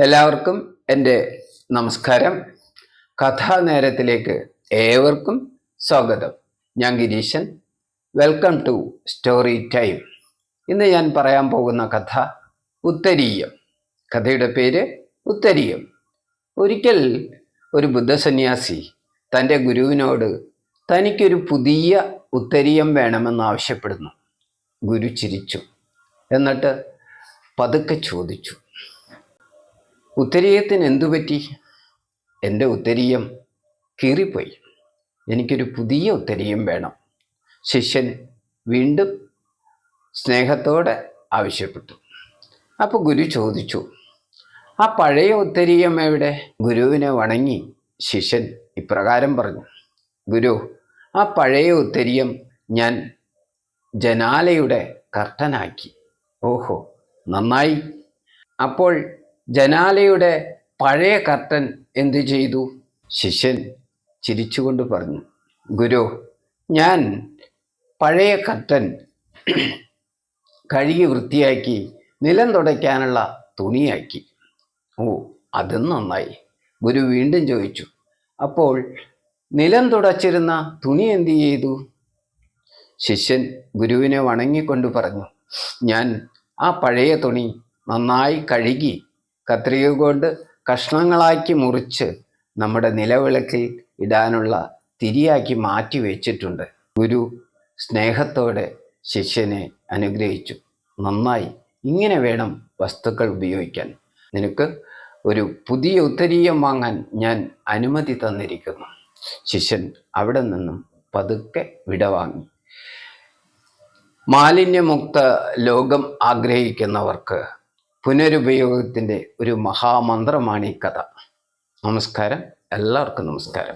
എല്ലാവർക്കും എന്റെ നമസ്കാരം. കഥാനേരത്തിലേക്ക് ഏവർക്കും സ്വാഗതം. ഞാൻ Gireeshan. Welcome to story time ഇന്ന് ഞാൻ പറയാൻ പോകുന്ന കഥ ഉത്തരീയം. കഥയുടെ പേര് ഉത്തരീയം. ഒരിക്കൽ ഒരു ബുദ്ധസന്യാസി തന്റെ ഗുരുവിനോട് തനിക്കൊരു പുതിയ ഉത്തരീയം വേണമെന്ന് ആവശ്യപ്പെടുന്നു. ഗുരു ചിരിച്ചു. എന്നിട്ട് പതുക്കെ ചോദിച്ചു. ഉത്തരീയത്തിന് എന്തു പറ്റി എന്റെ ഉത്തരീയം കീറിപ്പോയി. എനിക്കൊരു പുതിയ ഉത്തരീയം വേണം. ശിഷ്യൻ വീണ്ടും സ്നേഹത്തോടെ ആവശ്യപ്പെട്ടു. അപ്പോൾ ഗുരു ചോദിച്ചു ആ പഴയ ഉത്തരീയം എവിടെ? ഗുരുവിനെ വണങ്ങി ശിഷ്യൻ ഇപ്രകാരം പറഞ്ഞു ഗുരു ആ പഴയ ഉത്തരീയം ഞാൻ ജനാലയുടെ കർട്ടനാക്കി. ഓഹോ നന്നായി. അപ്പോൾ ജനാലയുടെ പഴയ കർട്ടൻ എന്തു ചെയ്തു? ശിഷ്യൻ ചിരിച്ചുകൊണ്ട് പറഞ്ഞു ഗുരു ഞാൻ പഴയ കർട്ടൻ കഴുകി വൃത്തിയാക്കി നിലം തുടയ്ക്കാനുള്ള തുണിയാക്കി. ഓ അതും നന്നായി. ഗുരു വീണ്ടും ചോദിച്ചു അപ്പോൾ നിലം തുടച്ചിരുന്ന തുണി എന്തു ചെയ്തു? ശിഷ്യൻ ഗുരുവിനെ വണങ്ങിക്കൊണ്ട് പറഞ്ഞു ഞാൻ ആ പഴയ തുണി നന്നായി കഴുകി കത്രിക കൊണ്ട് കഷ്ണങ്ങളാക്കി മുറിച്ച് നമ്മുടെ നിലവിളക്കിൽ ഇടാനുള്ള തിരിയാക്കി മാറ്റി വെച്ചിട്ടുണ്ട്. ഗുരു സ്നേഹത്തോടെ ശിഷ്യനെ അനുഗ്രഹിച്ചു. നന്നായി. ഇങ്ങനെ വേണം വസ്തുക്കൾ ഉപയോഗിക്കാൻ. നിനക്ക് ഒരു പുതിയ ഉത്തരീയം വാങ്ങാൻ ഞാൻ അനുമതി തന്നിരിക്കുന്നു. ശിഷ്യൻ അവിടെ നിന്നും പതുക്കെ വിടവാങ്ങി. മാലിന്യമുക്ത ലോകം ആഗ്രഹിക്കുന്നവർക്ക് പുനരുപയോഗത്തിന്റെ ഒരു മഹാമന്ത്രമാണ് ഈ കഥ. നമസ്കാരം. എല്ലാവർക്കും നമസ്കാരം.